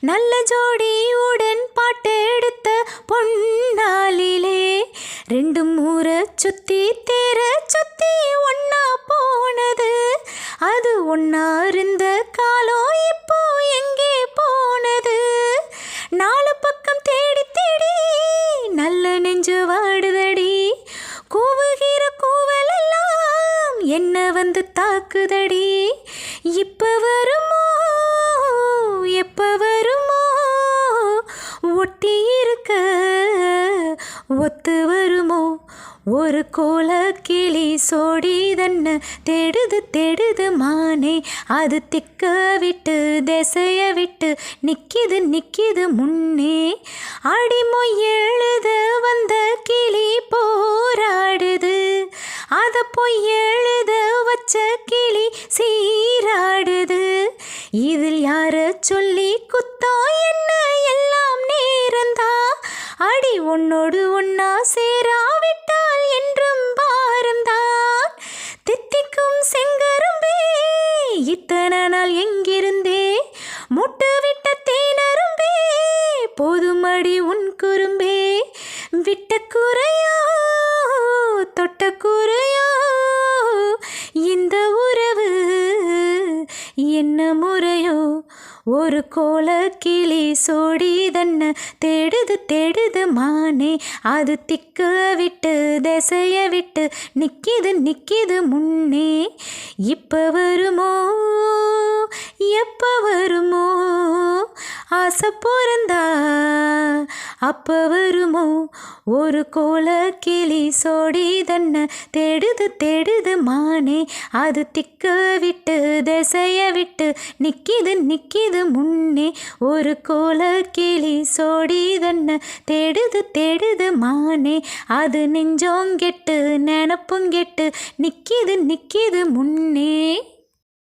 நல்ல ஜோடியுடன் பாட்டெடுத்த பொன்னாலிலே ரெண்டு முறை சுத்தி தேர சுத்தி ஒன்னா போனது. அது ஒன்னா இருந்த காலம் இப்போ எங்கே போனது? நாலு பக்கம் தேடி தேடி நல்ல நெஞ்சு வாடுதடி. கூவுகிற கூவலெல்லாம் என்ன வந்து தாக்குதடி. இப்போ வருமோ? ஒத்து வருமோ? ஒரு கோல கிளி சோடிதன்ன தேடுது தேடுது மானே. அது திக்க விட்டு திசைய விட்டு நிக்கிது நிக்கிது முன்னே. அடிமொய் எழுத வந்த கிளி போராடுது. அதை பொய் எழுத வச்ச கிளி சீராடுது. இதில் யார சொல்லி குத்தோ? என்ன எல்லாம் நேரந்தா அடி உன்னோடு ஒன்னா சேராவிட்டால் என்றும் பாரம்தான் தித்திக்கும் செங்கரும்பே இத்தனை நாள் எங்கிருந்தே? முட்டு விட்ட தேனரும்பே போதுமடி உன் குறும்பே. விட்ட குறையோ தொட்ட குறையோ இந்த உறவு என்ன ஒரு கோல கிளி சோடிதன்ன தேடுது தேடுது மானே. அது திக்க விட்டு திசைய விட்டு நிக்கிது நிக்கிது முன்னே. இப்ப வருமோ ஆசை பிறந்தா அப்போ வருமோ? ஒரு கோல கிளி சோடி தன்ன தேடுது தேடுது மானே. அது திக்க விட்டு திசைய விட்டு நிற்கிது நிற்கிது முன்னே. ஒரு கோல கிளி சோடி தன்ன தேடுது தேடுது மானே. அது நெஞ்சோங்கெட்டு நினப்புங்கெட்டு நிற்கிது நிற்கிது முன்னே.